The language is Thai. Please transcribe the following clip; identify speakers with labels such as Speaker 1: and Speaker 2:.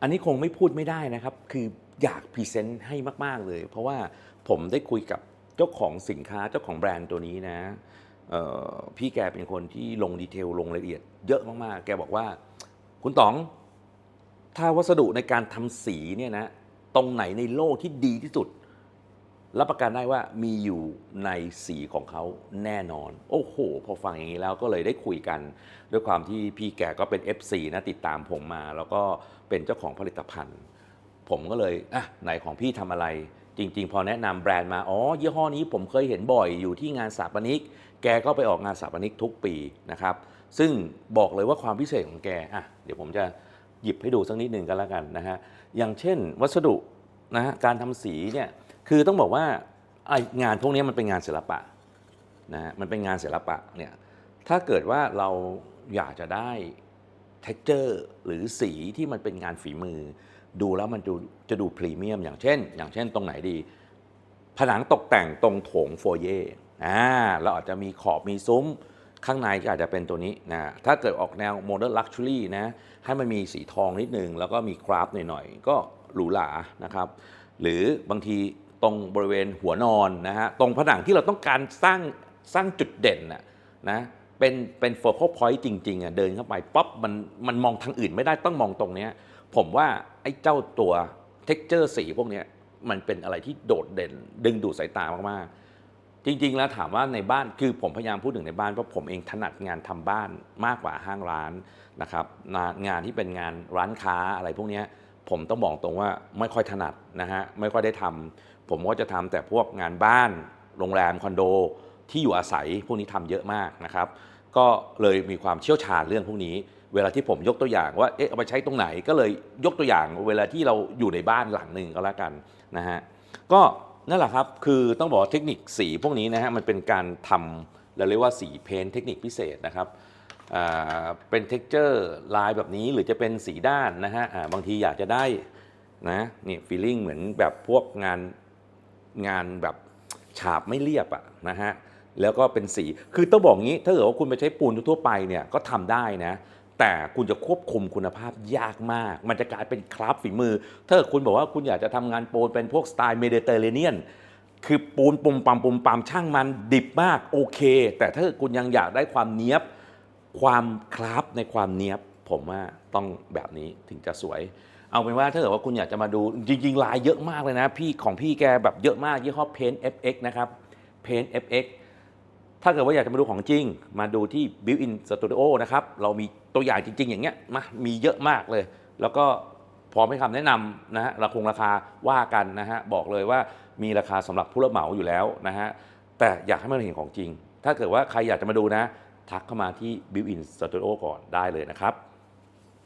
Speaker 1: อันนี้คงไม่พูดไม่ได้นะครับ คืออยากพรีเซนต์ให้มาก ๆ เลย เพราะว่าผมได้คุยกับเจ้าของสินค้าเจ้าของแบรนด์ตัวนี้นะพี่แกเป็นคนที่ลงดีเทลลงรายละเอียดเยอะมากๆ แกบอกว่า คุณต๋อง ถ้าวัสดุในการทำสีเนี่ยนะ ตรงไหนในโลกที่ดีที่สุด รับประกันได้ว่ามีอยู่ในสีของเขาแน่นอน โอ้โห พอฟังอย่างนี้แล้วก็เลยได้คุยกัน ด้วยความที่พี่แกก็เป็น FC นะติดตามผมมา แล้วก็เป็นเจ้าของผลิตภัณฑ์ ผมก็เลยอะไหนของพี่ทำอะไร จริง ๆ พอแนะนำแบรนด์มา อ๋อ ยี่ห้อนี้ผมเคยเห็นบ่อยอยู่ที่งานสถาปนิก แกก็ไปออกงานสถาปนิกทุกปีนะครับ ซึ่งบอกเลยว่าความพิเศษของแกอะเดี๋ยวผมจะหยิบให้ดูสักนิดหนึ่งกันแล้วกันนะฮะอย่างเช่น วัสดุนะฮะการทำสีเนี่ย คือต้องบอกว่าไองานพวกนี้มันเป็นงานศิลปะนะฮะมันเป็นงานศิลปะเนี่ยถ้าเกิดว่าเราอยากจะได้ texture หรือสีที่มันเป็นงานฝีมือ ดูแล้วมันจะจะดูพรีเมียมอย่างเช่น อย่างเช่นตรงไหนดี ผนังตกแต่งตรงโถงโฟเย่อ่าเราอาจจะมีขอบมีซุ้มข้างในก็อาจจะเป็นตัวนี้นะถ้าเกิดออกแนวโมเดิร์นลักชัวรี่นะให้มันมีสีทองนิดนึง แล้วก็มีคราฟหน่อยๆ ก็หรูหรานะครับ หรือบางที ตรงบริเวณหัวนอนนะฮะตรงผนังที่เราต้องการสร้างสร้างจุดเด่นน่ะนะเป็นเป็นโฟกัสพอยต์จริงๆอะเดินเข้าไปป๊อปมันมันมองทางอื่นไม่ได้ต้องมองตรงเนี้ยผมว่าไอ้เจ้าตัวเท็กเจอร์สีพวกเนี้ยมันเป็นอะไรที่โดดเด่น ดึงดูดสายตามากๆ จริง ๆ แล้วถามว่าในบ้านคือผมพยายามพูดถึงในบ้านเพราะผมเองถนัดงานทำบ้านมากกว่าห้างร้านนะครับงานที่เป็นงานร้านค้าอะไรพวกเนี้ยผมต้องบอกตรงว่าไม่ค่อยถนัดนะฮะไม่ค่อยได้ทำ ผมก็จะทำแต่พวกงานบ้านโรงแรมคอนโด ที่อยู่อาศัยพวกนี้ทำเยอะมากนะครับ ก็เลยมีความเชี่ยวชาญเรื่องพวกนี้ เวลาที่ผมยกตัวอย่างว่าเอ๊ะเอาไปใช้ตรงไหนก็เลยยกตัวอย่างเวลาที่เราอยู่ในบ้านหลังหนึ่งก็แล้วกันนะฮะก็นั่นแหละครับคือต้องบอกเทคนิคสีพวกนี้นะฮะมันเป็นการทำเราเรียกว่าสีเพ้นเทคนิคพิเศษนะครับอ่าเป็นเท็กเจอร์ลายแบบนี้หรือจะเป็นสีด้านนะฮะบางทีอยากจะได้นะนี่ฟีลลิ่งเหมือนแบบพวกงาน งานแบบฉาบไม่เรียบอะนะฮะแล้วก็เป็นสี คือต้องบอกงี้ ถ้าเกิดว่าคุณไปใช้ปูนทั่วไปเนี่ยก็ทำได้นะ แต่คุณจะควบคุมคุณภาพยากมาก มันจะกลายเป็นคราฟฝีมือ ถ้าเกิดคุณบอกว่าคุณอยากจะทำงานปูนเป็นพวกสไตล์เมดิเตอร์เรเนียน คือปูนปุ่มปั๊มปุ่มปั๊มช่างมันดิบมากโอเค แต่ถ้าเกิดคุณยังอยากได้ความเนี้ยบ ความคราฟในความเนี้ยบ ผมว่าต้องแบบนี้ถึงจะสวย เอาเป็นว่าถ้าเกิดว่าคุณอยากจะมาดูจริงๆลายเยอะมากเลยนะ พี่ของพี่แกแบบเยอะมากยี่ห้อ Paint FX นะครับ Paint FX ถ้าเกิดว่าอยากจะมาดูของจริง มาดูที่ Built-in Studio นะครับ เรามีตัวอย่างจริง ๆ อย่างเงี้ยมามีเยอะมากเลย แล้วก็พร้อมให้คำแนะนำนะฮะราคงราคาว่ากันนะฮะบอกเลยว่ามีราคาสำหรับผู้รับเหมาอยู่แล้วนะฮะแต่อยากให้มันเห็นของจริง ถ้าเกิดว่าใครอยากจะมาดูนะ ทักเข้ามาที่ Built-in Studio ก่อนได้เลยนะครับ